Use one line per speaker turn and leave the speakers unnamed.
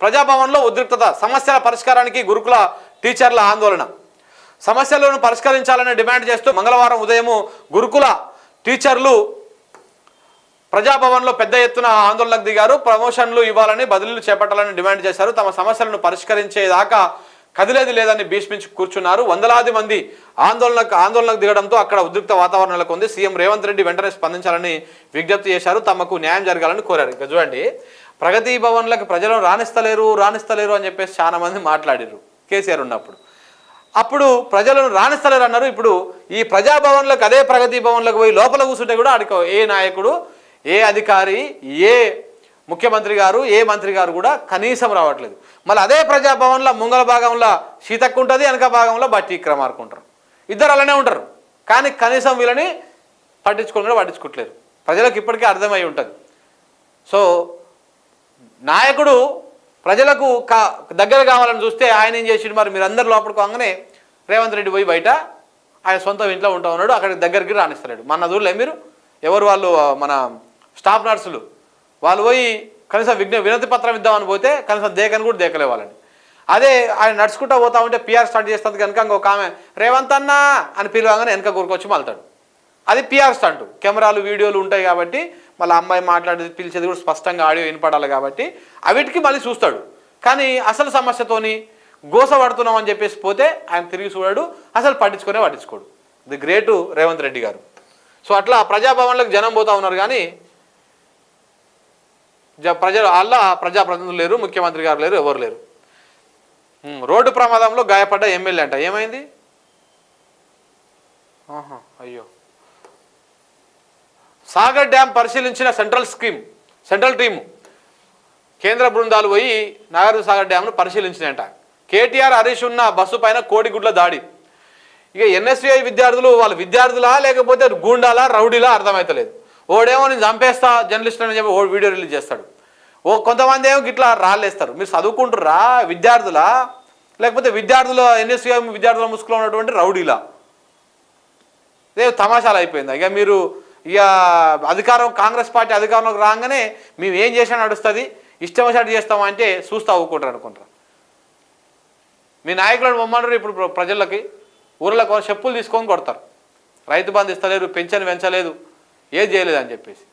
ప్రజాభవన్లో ఉద్రిక్తత సమస్యల పరిష్కారానికి గురుకుల టీచర్ల ఆందోళన. సమస్యలను పరిష్కరించాలని డిమాండ్ చేస్తూ మంగళవారం ఉదయము గురుకుల టీచర్లు ప్రజాభవన్లో పెద్ద ఎత్తున ఆందోళనకు దిగారు. ప్రమోషన్లు ఇవ్వాలని బదిలీలు చేపట్టాలని డిమాండ్ చేశారు. తమ సమస్యలను పరిష్కరించేదాకా కదిలేది లేదని భీష్మించి కూర్చున్నారు. వందలాది మంది ఆందోళనకు ఆందోళనకు దిగడంతో అక్కడ ఉద్రిక్త వాతావరణం నెలకొంది. సీఎం రేవంత్ రెడ్డి వెంటనే స్పందించాలని విజ్ఞప్తి చేశారు. తమకు న్యాయం జరగాలని కోరారు. ఇక చూడండి ప్రగతి భవన్లకు ప్రజలను రాణిస్తలేరు రాణిస్తలేరు అని చెప్పేసి చాలామంది మాట్లాడారు కేసీఆర్ ఉన్నప్పుడు. అప్పుడు ప్రజలను రాణిస్తలేరు అన్నారు. ఇప్పుడు ఈ ప్రజాభవన్లకు అదే ప్రగతి భవన్లకు పోయి లోపల కూర్చుంటే కూడా ఆడికో ఏ నాయకుడు ఏ అధికారి ఏ ముఖ్యమంత్రి గారు ఏ మంత్రి గారు కూడా కనీసం రావట్లేదు. మళ్ళీ అదే ప్రజాభవన్లో ముంగల భాగంలో సీతక్కు ఉంటుంది వెనక భాగంలో బట్టి క్రమార్కు ఉంటారు ఇద్దరు అలానే ఉంటారు. కానీ కనీసం వీళ్ళని పట్టించుకొని కూడా పట్టించుకోవట్లేరు ప్రజలకు ఇప్పటికే అర్థమై ఉంటుంది. సో నాయకుడు ప్రజలకు కా దగ్గర కావాలని చూస్తే ఆయన ఏం చేసిండు మరి? మీరు లోపలికి కాగానే రేవంత్ రెడ్డి పోయి బయట ఆయన సొంత ఇంట్లో ఉంటా ఉన్నాడు అక్కడికి దగ్గరికి రాణిస్తలేడు మన దూరలే మీరు? ఎవరు వాళ్ళు మన స్టాఫ్ నర్సులు? వాళ్ళు పోయి కనీసం విజ్ఞ వినతి పత్రం ఇద్దామని పోతే కనీసం దేకని కూడా దేకలే వాళ్ళని. అదే ఆయన నడుచుకుంటూ పోతా ఉంటే పిఆర్ స్టార్ట్ చేస్తుంది కనుక ఇంకొక ఆమె రేవంత్ అన్న అని పిలవగానే వెనక కూరుకొచ్చి మళ్తాడు. అది పిఆర్ స్టంట్ కెమెరాలు వీడియోలు ఉంటాయి కాబట్టి మళ్ళీ అమ్మాయి మాట్లాడేది పిలిచేది కూడా స్పష్టంగా ఆడియో వినపడాలి కాబట్టి అవిటికి మళ్ళీ చూస్తాడు. కానీ అసలు సమస్యతోని గోస పడుతున్నాం అని చెప్పేసి పోతే ఆయన తిరిగి చూడాడు అసలు పట్టించుకునే పట్టించుకోడు. ది గ్రేటు రేవంత్ రెడ్డి గారు. సో అట్లా ప్రజాభవన్లకు జనం పోతా ఉన్నారు కానీ జ- ప్రజలు అలా ప్రజాప్రతినిధులు లేరు ముఖ్యమంత్రి గారు లేరు ఎవరు లేరు. రోడ్డు ప్రమాదంలో గాయపడ్డ ఎమ్మెల్యే అంట. ఏమైంది? ఆహా, అయ్యో. సాగర్ డ్యామ్ పరిశీలించిన సెంట్రల్ స్కీమ్ సెంట్రల్ టీము కేంద్ర బృందాలు పోయి నాగార్జున సాగర్ డ్యామ్ను పరిశీలించినాయంట. కేటీఆర్ హరీష్ ఉన్న బస్సు పైన కోడిగుడ్ల దాడి. ఇక ఎన్ఎస్విఐ విద్యార్థులు వాళ్ళ విద్యార్థులా లేకపోతే గూండాలా రౌడీలా అర్థమవుతలేదు ఓడేమో నేను చంపేస్తా జర్నలిస్ట్ అని చెప్పి ఓ వీడియో రిలీజ్ చేస్తాడు. ఓ కొంతమంది ఏమో ఇట్లా రాళ్ళేస్తారు. మీరు చదువుకుంటురా విద్యార్థులా? లేకపోతే విద్యార్థుల ఎన్ఎస్విఐ విద్యార్థుల ముసుగులో ఉన్నటువంటి రౌడీలా? ఇదే తమాషాలు అయిపోయింది. ఇక మీరు ఇక అధికారం కాంగ్రెస్ పార్టీ అధికారంలోకి రాగానే మేము ఏం చేసినా నడుస్తుంది. ఇష్టం వచ్చినట్టు చేస్తామంటే చూస్తూ అవ్వకుంటారు అనుకుంటారు మీ నాయకులను బొమ్మన్నారు ఇప్పుడు ప్రజలకి. ఊర్లకు చెప్పులు తీసుకొని కొడతారు. రైతు బంధు ఇస్తలేరు పెన్షన్ పెంచలేదు ఏది చేయలేదు అని చెప్పేసి.